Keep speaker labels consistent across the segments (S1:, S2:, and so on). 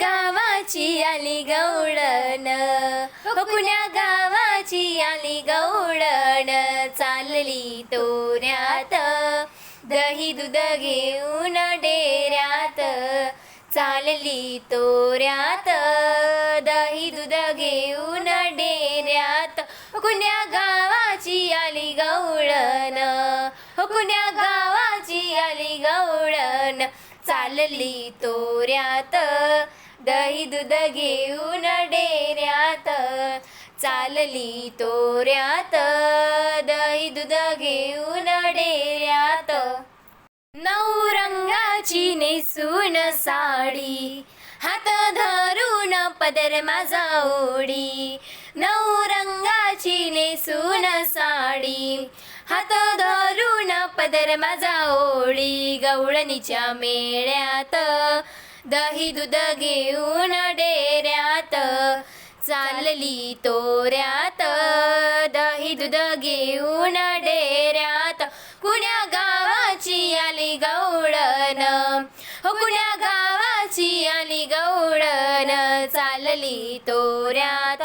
S1: गावाची आली गवळण. हो कुण्या गावाची आली गवळण. चालली तोऱ्यात. दही दूध घेऊन डेऱ्यात. चालली तोऱ्यात. दही दूध घेऊन डेऱ्यात. हो कुण्या गावाची आली गवळण. हो कुण्या गावाची आली गवळण. चालली तोऱ्यात. दही दूध घेऊन डेऱ्यात चालली तोऱ्यात. दही दूध घेऊन डेऱ्यात नऊ रंगाची नेसून साडी. हात धरून पदर माझा ओढी. नऊ रंगाची नेसून साडी. हात धरून पदर माझा ओळी गवळणीच्या मेळ्यात दही दूध घेऊन डेऱ्यात चालली तोऱ्यात. दही दूध घेऊन डेऱ्यात कुण्या गावाची आली गौडन? हो कुण्या गावाची आली गौडन? चालली तोऱ्यात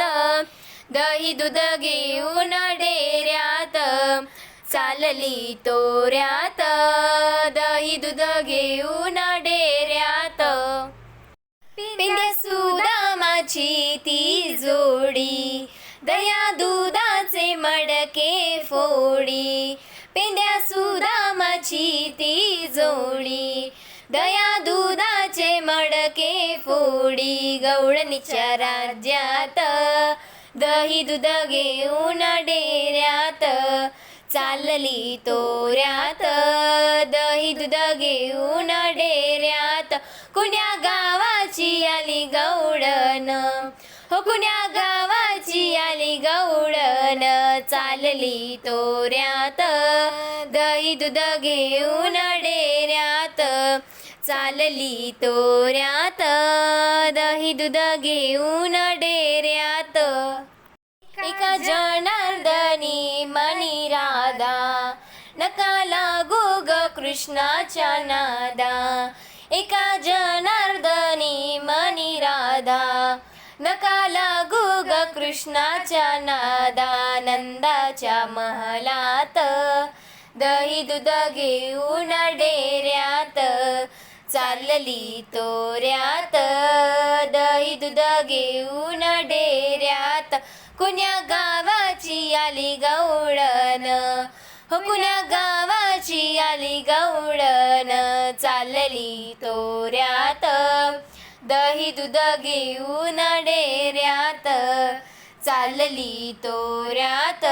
S1: दही दूध घेऊन डेऱ्यात. चालली तोऱ्यात दही दूध घेऊन डेऱ्यात. सुदामाची ती जोडी दया दुधाचे मडके फोडी पेंद्या सुदामाची ती जोडी दया दुधाचे मडके फोडी गवळणीच्या राज्यात दही दूध घेऊन डेऱ्यात चालली तोऱ्यात दही दूध घेऊन डेऱ्यात कुण्या गा गवळण चालली तोऱ्यात. दही दूध घेऊन डेऱ्यात. चालली तोऱ्यात. दही दूध घेऊन डेऱ्यात. एका जनार्दनी मणी राधा नका लागू ग कृष्णाच्या नादा. एका जनार्दनी मणी राधा नका लागू ग कृष्णाच्या नादा. नंदाच्या महलात दही दूध घेऊन डेऱ्यात चालली तोऱ्यात दही दूध घेऊन डेऱ्यात. कुण्या गावाची आली गवळण हो कुण्या गावाची आली गवळण चालली तोऱ्यात दही दूध घेऊन डेऱ्यात. चालली तोऱ्यात.